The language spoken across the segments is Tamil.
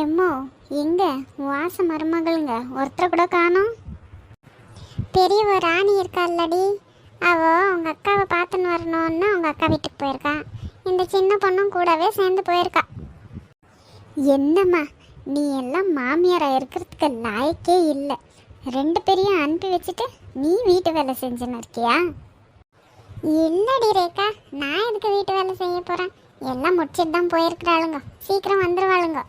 எம்மோ எங்க? வாச மருமகளுங்க. ஒருத்தரை கூட காணும். பெரியவ ராணி இருக்கால்லடி அவ அவங்க அக்காவை பார்த்துன்னு வரணும்னு அவங்க அக்கா வீட்டுக்கு போயிருக்கா. இந்த சின்ன பொண்ணும் கூடவே சேர்ந்து போயிருக்கா. என்னம்மா நீ எல்லாம் மாமியாராக இருக்கிறதுக்கு லாயக்கே இல்லை. ரெண்டு பேரையும் அனுப்பி வச்சுட்டு நீ வீட்டு வேலை செஞ்சுன்னு இருக்கியா? இல்லடி ரேகா நான் எதுக்கு வீட்டு வேலை செய்ய போகிறேன் எல்லாம் முடிச்சிட்டு தான் போயிருக்கிறாளுங்க. சீக்கிரம் வந்துடுவாளுங்க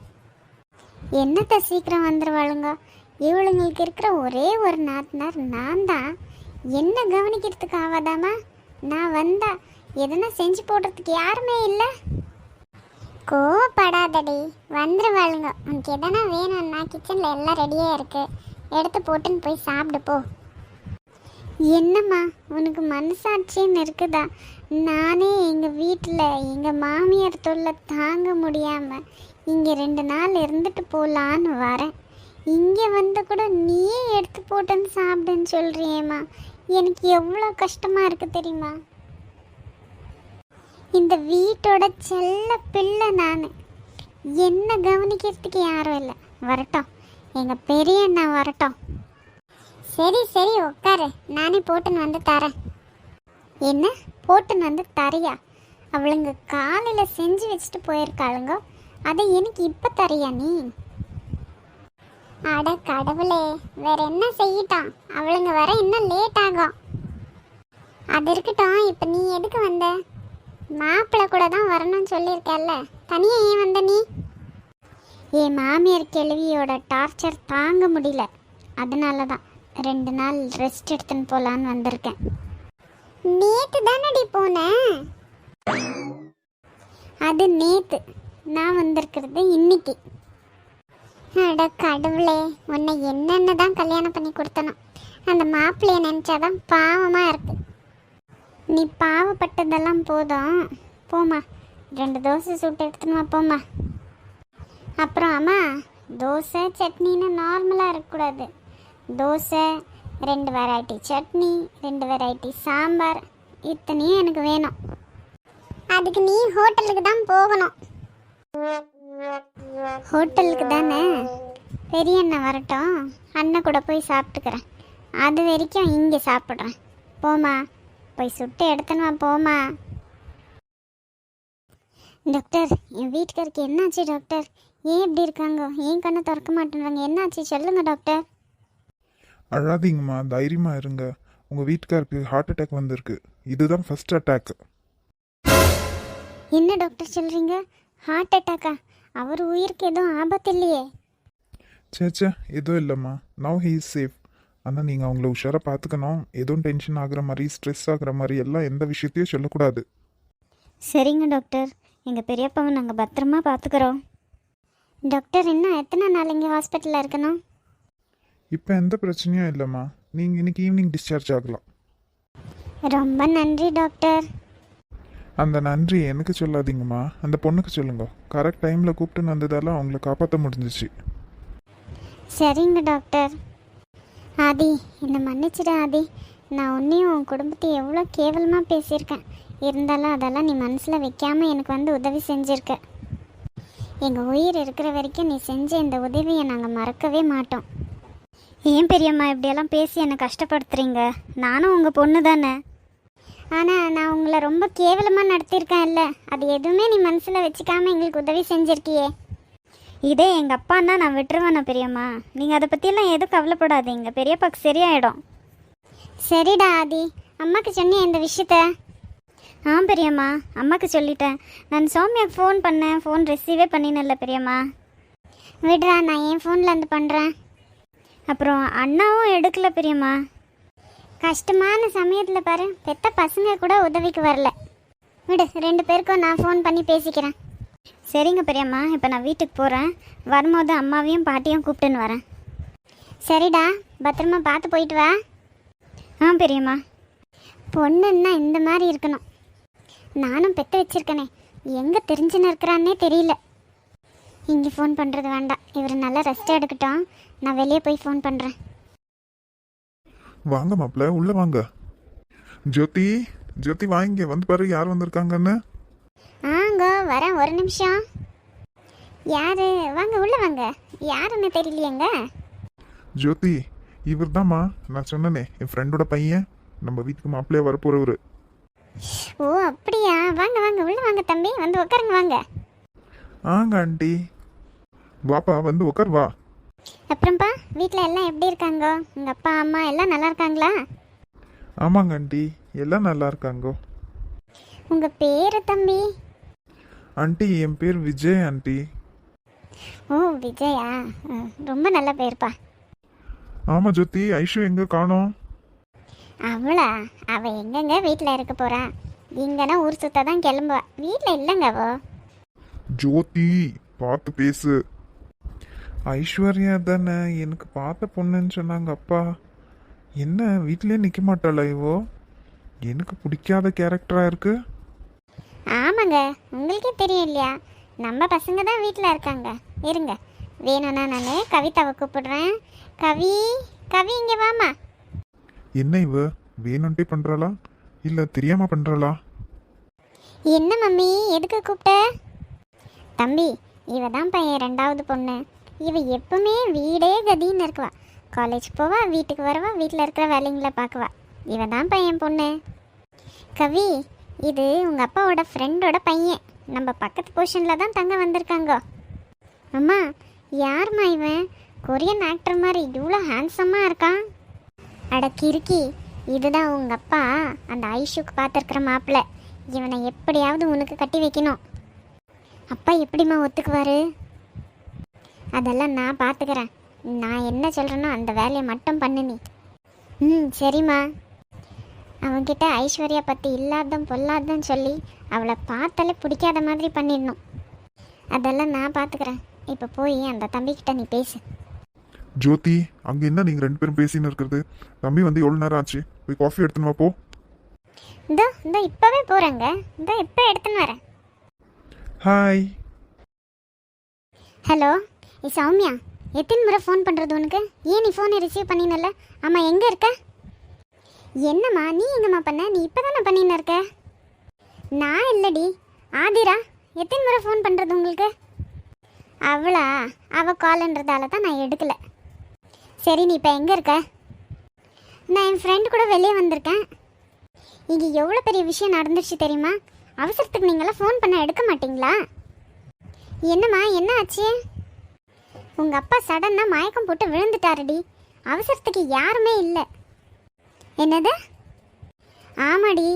என்னத்த சீக்கிரம் வந்துருவாளுங்க? இவளுங்களுக்கு இருக்கிற ஒரே ஒரு நாத்தனார் நான் தான் என்ன கவனிக்கிறதுக்கு ஆகாதாமா? நான் வந்தா எதனா செஞ்சு போடுறதுக்கு யாருமே இல்லை. கோவப்படாதடி வந்துருவாளுங்க. உனக்கு எதனா வேணும்னா கிச்சனில் எல்லாம் ரெடியாக இருக்கு. எடுத்து போட்டுன்னு போய் சாப்பிடு போ. என்னம்மா உனக்கு மனசாட்சின்னு இருக்குதா? நானே எங்கள் வீட்டில் எங்கள் மாமியார் தொல்லை தாங்க முடியாமல் இங்கே ரெண்டு நாள் இருந்துட்டு போகலான்னு வரேன். இங்கே வந்து கூட நீயே எடுத்து போட்டுன்னு சாப்பிடுன்னு சொல்கிறியேம்மா எனக்கு எவ்வளோ கஷ்டமாக இருக்குது தெரியுமா? இந்த வீட்டோட செல்ல பிள்ளை நான். என்ன கவனிக்கிறதுக்கு யாரும் இல்லை. வரட்டும். எங்கள் பெரிய அண்ணா வரட்டும். சரி சரி உட்காரு. நானே போட்டுன்னு வந்து தரேன். என்ன? போட்டுன்னு வந்து தரியா? அவளுங்க காலையில் செஞ்சு வச்சுட்டு போயிருக்காளுங்க. அதை எனக்கு இப்போ தரியா நீ? அட கடவுளே வேற என்ன செய்யட்டான்? அவளுங்க வர இன்னும் லேட் ஆகும். அது இருக்கட்டும் இப்போ நீ எதுக்கு வந்த? மாப்பிள்ளை கூட தான் வரணும்னு சொல்லியிருக்கல்ல. தனியாக ஏன் வந்த நீ? என் மாமியார் கேள்வியோட டார்ச்சர் தாங்க முடியல. அதனால தான் ரெண்டு நாள் ரெஸ்ட் எடுத்துன்னு போகலான்னு வந்திருக்கேன். நேத்து தானடி போனேன் அது நேத்து. நான் வந்திருக்கிறது இன்னைக்கு. அட கடவுளே உன்னை என்னென்ன தான் கல்யாணம் பண்ணி கொடுத்தனோ அந்த மாப்பிள்ளைய நினச்சாதான் பாவமாக இருக்கு. நீ பாவப்பட்டதெல்லாம் போதும். போம்மா ரெண்டு தோசை சுட்டு எடுத்துனுமா போமா போம்மா. அப்புறம் அம்மா தோசை சட்னின்னு நார்மலாக இருக்கக்கூடாது. தோசை ரெண்டு வெரைட்டி சட்னி ரெண்டு வெரைட்டி சாம்பார் இத்தனையும் எனக்கு வேணும். அதுக்கு நீ ஹோட்டலுக்கு தான் போகணும். ஹோட்டலுக்கு தானே? பெரிய அண்ணன் வரட்டும். அண்ணன் கூட போய் சாப்பிட்டுக்கிறேன். அது வரைக்கும் இங்கே சாப்பிட்றேன். போமா போய் சுட்டு எடுத்துன்னு வா போமா டாக்டர் என் வீட்டுக்காருக்கு என்னாச்சு டாக்டர்? ஏன் இப்படி இருக்காங்க? ஏன் கண்ணை திறக்க மாட்டேன்றாங்க? என்னாச்சு? சொல்லுங்க டாக்டர். அழாதீங்கம்மா. தைரியமா இருங்க. உங்க வீட்டுக்காருக்கு ஹார்ட் அட்டாக் வந்திருக்கு. இதுதான் ஃபர்ஸ்ட் அட்டாக் என்ன டாக்டர் சொல்றீங்க? ஹார்ட் அட்டாக்கா அவர் உயிருக்கு எதுவும் ஆபத்து இல்லையே. சேச்சே எதுவும் இல்லைம்மா. நவ் ஹீ இஸ் சேஃப் ஆனால் நீங்கள் அவங்கள உஷாராக பார்த்துக்கணும் எதுவும் டென்ஷன் ஆகுற மாதிரி ஸ்ட்ரெஸ் ஆகுற மாதிரி எல்லாம் எந்த விஷயத்தையும் சொல்லக்கூடாது. சரிங்க டாக்டர் எங்கள் பெரியப்பாவை நாங்கள் பத்திரமா பார்த்துக்குறோம் டாக்டர் இன்னும் எத்தனை நாள் இங்கே ஹாஸ்பிட்டலில் இருக்கணும்? இப்போ எந்த பிரச்சனையும் இல்லைம்மா. நீங்கள் இன்னைக்கு ஈவினிங் டிஸ்சார்ஜ் ஆகலாம். ரொம்ப நன்றி டாக்டர் அந்த நன்றி எனக்கு சொல்லாதீங்கம்மா. அந்த பொண்ணுக்கு சொல்லுங்க. கரெக்ட் டைமில் கூப்பிட்டு வந்ததால அவங்கள காப்பாற்ற முடிஞ்சிச்சு. சரிங்க டாக்டர் ஆதி என்னை மன்னிச்சிட ஆதி. நான் உன்னையும் உன் குடும்பத்தை எவ்வளோ கேவலமாக பேசியிருக்கேன். இருந்தாலும் அதெல்லாம் நீ மனசில் வைக்காமல் எனக்கு வந்து உதவி செஞ்சுருக்க. எங்கள் உயிர் இருக்கிற வரைக்கும் நீ செஞ்ச இந்த உதவியை நாங்கள் மறக்கவே மாட்டோம். ஏன் பெரியம்மா இப்படியெல்லாம் பேசி என்னை கஷ்டப்படுத்துறீங்க? நானும் உங்கள் பொண்ணு தானே ஆனால் நான் உங்களை ரொம்ப கேவலமாக நடத்தியிருக்கேன்ல. அது எதுவுமே நீ மனசில் வச்சுக்காமல் எங்களுக்கு உதவி செஞ்சிருக்கியே. இதே எங்கள் அப்பான்னா நான் விட்டுருவேண்ணா பெரியம்மா. நீங்கள் அதை பற்றியெல்லாம் எதுவும் கவலைப்படாதீங்க. பெரியப்பாக்கு சரியாயிடும். சரிடா ஆதி. அம்மாக்கு சொன்னேன் இந்த விஷயத்த. ஆ பெரியம்மா. அம்மாக்கு சொல்லிட்டேன். நான் சௌமியாக்கு ஃபோன் பண்ணேன். ஃபோன் ரிசீவே பண்ணினல பெரியம்மா. விடுறா நான் என் ஃபோனில் வந்து பண்ணுறேன் அப்புறம் அண்ணாவும் எடுக்கல பெரியம்மா. கஷ்டமான சமயத்தில் பாரு. பெத்த பசங்க கூட உதவிக்கு வரல. விடு ரெண்டு பேருக்கும் நான் ஃபோன் பண்ணி பேசிக்கிறேன். சரிங்க பெரியம்மா இப்போ நான் வீட்டுக்கு போகிறேன் வரும்போது அம்மாவையும் பாட்டியும் கூப்பிட்டுன்னு வரேன். சரிடா பத்திரமா பார்த்து போயிட்டு வா. ஆ பெரியம்மா. பொண்ணுன்னா இந்த மாதிரி இருக்கணும். நானும் பெற்று வச்சுருக்கனே. எங்கே தெரிஞ்சுன்னு இருக்கிறான்னே தெரியல. இங்கே ஃபோன் பண்ணுறது வேண்டாம். இவர் நல்லா ரெஸ்ட் எடுக்கட்டும். நான் வெளியே போய் ஃபோன் பண்ணுறேன் வாங்க மாப்பிள்ள உள்ள வாங்க. ஜோதி ஜோதி வாங்க வந்து பாரு யார் வந்திருக்காங்கன்னு? ஆங்க வரேன். ஒரு நிமிஷம். யாரு? வாங்க உள்ள வாங்க. யாருன்னு தெரியலையேங்க? ஜோதி இவர் தாம்மா நான் சொன்னனே என் ஃப்ரெண்டோட பையன். நம்ம வீட்டுக்கு மாப்பிள்ளையா வரப்போறவர். ஓ அப்படியா? வாங்க வாங்க. உள்ள வாங்க தம்பி. வந்து உட்காருங்க வாங்க. ஆங்க ஆண்டி. வாப்பா வந்து உட்கார் வா. அப்புறம்ப்பா வீட்டில் எல்லாம் எப்படி இருக்காங்க? உங்கள் அப்பா அம்மா எல்லாம் நல்லா இருக்காங்களா? ஆமாங்க ஆண்டி எல்லாம் நல்லா இருக்காங்கோ. உங்கள் பேர் தம்பி? ஆண்டி என் பேர் விஜய் ஆண்டி. ஓ விஜயா? ரொம்ப நல்ல பேர்ப்பா. ஆமா ஜோதி ஐஷு எங்க காணோம்? அவளா? அவ எங்கெங்க வீட்டில் இருக்க போறா? இங்கன்னா ஊர் சுத்த தான் கிளம்புவா. வீட்டில் இல்லைங்க அவோ ஜோதி பார்த்து பேசு. ஐஸ்வர்யா தானே? எனக்கு பார்த்த பொண்ணுன்னு சொன்னாங்க அப்பா. என்ன வீட்டிலே நிற்க மாட்டாளா இவோ? எனக்கு பிடிக்காத கேரக்டரா இருக்கு. ஆமாங்க உங்களுக்கே தெரியும் இல்லையா? நம்ம பசங்க தான் வீட்டில் இருக்காங்க. இருங்க. வேணும்னா நான் கவிதாவை கூப்பிடுறேன். கவி கவி இங்கே வாமா என்ன இவ? வேணும்ட்டே பண்றாளா? இல்ல தெரியாம பண்றாளா? என்ன மம்மி எதுக்கு கூப்பிட்ட? தம்பி இவ தான் பையன் ரெண்டாவது பொண்ணு. இவ எப்பவுமே வீடே கதின்னு இருக்குவா. காலேஜ் போவா வீட்டுக்கு வருவா வீட்டில் இருக்கிற வேலைங்களை பார்க்குவா. இவன் தான் பையன் பொண்ணு. கவி இது உங்கள் அப்பாவோட ஃப்ரெண்டோட பையன். நம்ம பக்கத்து போர்ஷனில் தான் தங்க வந்திருக்காங்க. அம்மா யாரும்மா இவன்? கொரியன் ஆக்டர் மாதிரி இவ்வளோ ஹேண்ட்ஸமாக இருக்கான். அட கிறுக்கி இதுதான் உங்கள் அப்பா. அந்த ஐஷுக்கு பார்த்துருக்குற மாப்பிள்ளை. இவனை எப்படியாவது உனக்கு கட்டி வைக்கணும். அப்பா எப்படிம்மா ஒத்துக்குவாரு? அதெல்லாம் நான் பார்த்துக்கிறேன் நான் என்ன சொல்கிறேனோ அந்த வேலையை மட்டும் பண்ணு நீ. ம் சரிம்மா. அவன்கிட்ட ஐஸ்வர்யா பற்றி இல்லாததும் பொல்லாததும் சொல்லி அவளை பார்த்தாலே பிடிக்காத மாதிரி பண்ணிடணும். அதெல்லாம் நான் பார்த்துக்கிறேன் இப்போ போய் அந்த தம்பிக்கிட்ட நீ பேசு. ஜோதி அங்க என்ன நீங்க ரெண்டு பேரும் பேசின்னு இருக்கிறது? தம்பி வந்து எவ்வளவு நேரம் ஆச்சு? போய் காஃபி எடுத்துன்னு வா போ. இதோ இதோ இப்போவே போகிறேங்க இதோ இப்போ எடுத்துன்னு வரேன். ஹாய் ஹலோ ஏ சௌமியா எத்தனை முறை ஃபோன் பண்ணுறது உனக்கு? ஏன் நீ ஃபோனை ரிசீவ் பண்ணினல ஆமாம் எங்கே இருக்க? என்னம்மா நீ எங்கம்மா பண்ண? நீ இப்போ தானே பண்ணின்னு இருக்க? நான் இல்லடி. ஆதிரா எத்தனை முறை ஃபோன் பண்ணுறது உங்களுக்கு? அவளா? அவள் கால்ன்றதால தான் நான் எடுக்கலை. சரி நீ இப்போ எங்கே இருக்க? நான் என் ஃப்ரெண்டு கூட வெளியே வந்திருக்கேன். இங்கே எவ்வளோ பெரிய விஷயம் நடந்துருச்சு தெரியுமா? அவசரத்துக்கு நீங்களாம் ஃபோன் பண்ண எடுக்க மாட்டிங்களா? என்னம்மா என்ன ஆச்சு? உங்கள் அப்பா சடனாக மயக்கம் போட்டு விழுந்துட்டாருடி. அவசரத்துக்கு யாருமே இல்லை. என்னது? ஆமாடி.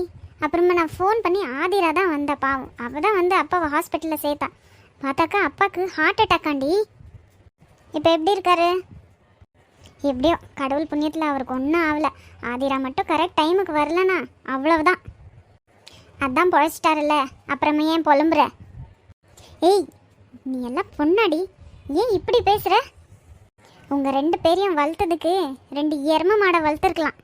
அப்புறமா நான் ஃபோன் பண்ணி ஆதிரா தான் வந்த பாவம். அவ தான் வந்து அப்பாவை ஹாஸ்பிட்டலில் சேர்த்தா. பார்த்தாக்கா அப்பாவுக்கு ஹார்ட் அட்டாக்காண்டி இப்போ எப்படி இருக்காரு? எப்படியோ கடவுள் புண்ணியத்தில் அவருக்கு ஒன்றும் ஆகலை ஆதிரா மட்டும் கரெக்ட் டைமுக்கு வரலனா அவ்வளவுதான். அதான் பொழைச்சிட்டாருல்ல. அப்புறமே ஏன் புலம்புற? ஏய் நீ எல்லாம் பொண்ணாடி. ஏன் இப்படி பேசுற? உங்க ரெண்டு பேரையும் வளர்த்ததுக்கு ரெண்டு எரும மாடை வளர்த்துருக்கலாம்.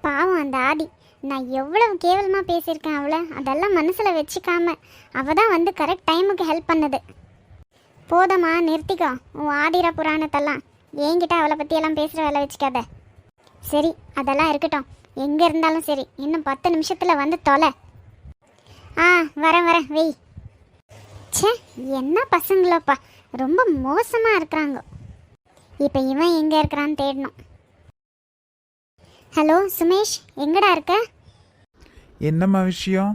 பாவம் அந்த ஆதி. நான் எவ்வளவு கேவலமாக பேசியிருக்கேன் அவளை. அதெல்லாம் மனசில் வச்சுக்காம அவள் தான் வந்து கரெக்ட் டைமுக்கு ஹெல்ப் பண்ணது. போதமா நிறுத்திக்கோ. உன் ஆதிரா புராணத்தெல்லாம். என்கிட்ட அவளை பற்றியெல்லாம் பேசுகிற வேலை வச்சுக்காத. சரி அதெல்லாம் இருக்கட்டும். எங்கே இருந்தாலும் சரி. இன்னும் பத்து நிமிஷத்தில் வந்து தொலை. ஆ வரேன் வரேன். வெய். ச்சே என்ன பசங்களோப்பா. ரொம்ப மோசமாக இருக்கிறாங்க. இப்போ இவன் எங்கே இருக்கிறான்னு தேடணும். ஹலோ சுமேஷ் எங்கடா இருக்க? என்னம்மா விஷயம்?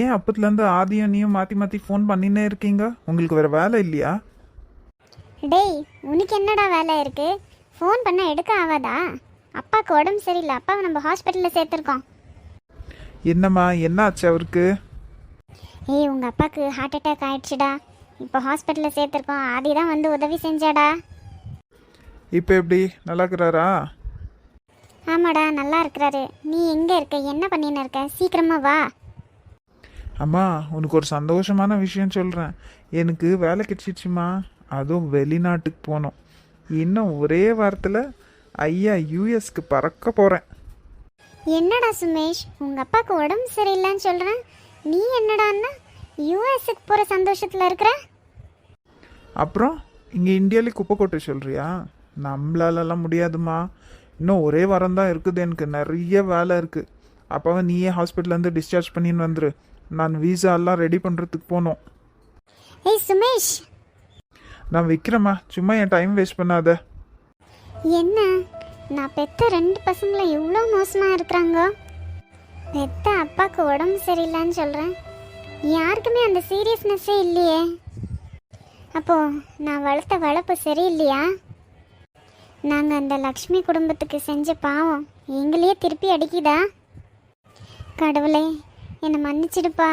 ஏன் அப்பத்துலேருந்து ஆதியும் நீயும் மாற்றி மாற்றி ஃபோன் பண்ணினே இருக்கீங்க? உங்களுக்கு வேறு வேலை இல்லையா? டேய் உனக்கு என்னடா வேலை இருக்கு? ஃபோன் பண்ண எடுக்க ஆகாதா? அப்பாவுக்கு உடம்பு சரியில்லை அப்பாவை நம்ம ஹாஸ்பிட்டலில் சேர்த்துருக்கோம். என்னம்மா என்ன ஆச்சு அவருக்கு? ஏய் உங்கள் அப்பாவுக்கு ஹார்ட் அட்டாக் ஆயிடுச்சுடா. இப்போ ஹாஸ்பிட்டலில் சேர்த்துருக்கோம். ஆதி தான் வந்து உதவி செஞ்சாடா. இப்போ எப்படி? நல்லா இருக்கிறாரா? ஆமாடா நல்லா இருக்கிறாரு. நீ எங்கே இருக்க? என்ன பண்ணின்னு இருக்க? சீக்கிரமா வா. அம்மா உனக்கு ஒரு சந்தோஷமான விஷயம் சொல்கிறேன் எனக்கு வேலை கிடைச்சிச்சுமா அதுவும் வெளிநாட்டுக்கு போனோம். இன்னும் ஒரே வாரத்தில் ஐயா யூஎஸ்க்கு பறக்க போகிறேன் என்னடா சுமேஷ்? உங்கள் அப்பாவுக்கு உடம்பு சரியில்லைன்னு சொல்கிறேன் நீ என்னடான்னா யூஎஸ்க்கு போகிற சந்தோஷத்தில் இருக்கிற? அப்புறம் இங்கே இந்தியாவிலே குப்பை கொட்ட சொல்கிறியா நம்மளாலலாம் முடியாதுமா. இன்னும் ஒரே வாரம் தான் இருக்குது எனக்கு. நிறைய வேலை இருக்குது அப்பாவை நீயே ஹாஸ்பிட்டல்லேருந்து டிஸ்சார்ஜ் பண்ணின்னு வந்துரு. நான் வீசா எல்லாம் ரெடி பண்ணுறதுக்கு போனோம். ஏய் சுமேஷ். நான் வைக்கிறேம்மா. சும்மா என் டைம் வேஸ்ட் பண்ணாத. என்ன? நான் பெத்த ரெண்டு பசங்களும் இவ்வளோ மோசமாக இருக்கிறாங்க? பெத்த அப்பாவுக்கு உடம்பு சரியில்லைன்னு சொல்கிறேன் யாருக்குமே அந்த சீரியஸ்னஸ்ஸே இல்லையே. அப்போ நான் வளர்த்த வளர்ப்பு சரியில்லையா? நாங்கள் அந்த லக்ஷ்மி குடும்பத்துக்கு செஞ்ச பாவம் எங்களையே திருப்பி அடிக்குதா? கடவுளே என்னை மன்னிச்சிடுப்பா.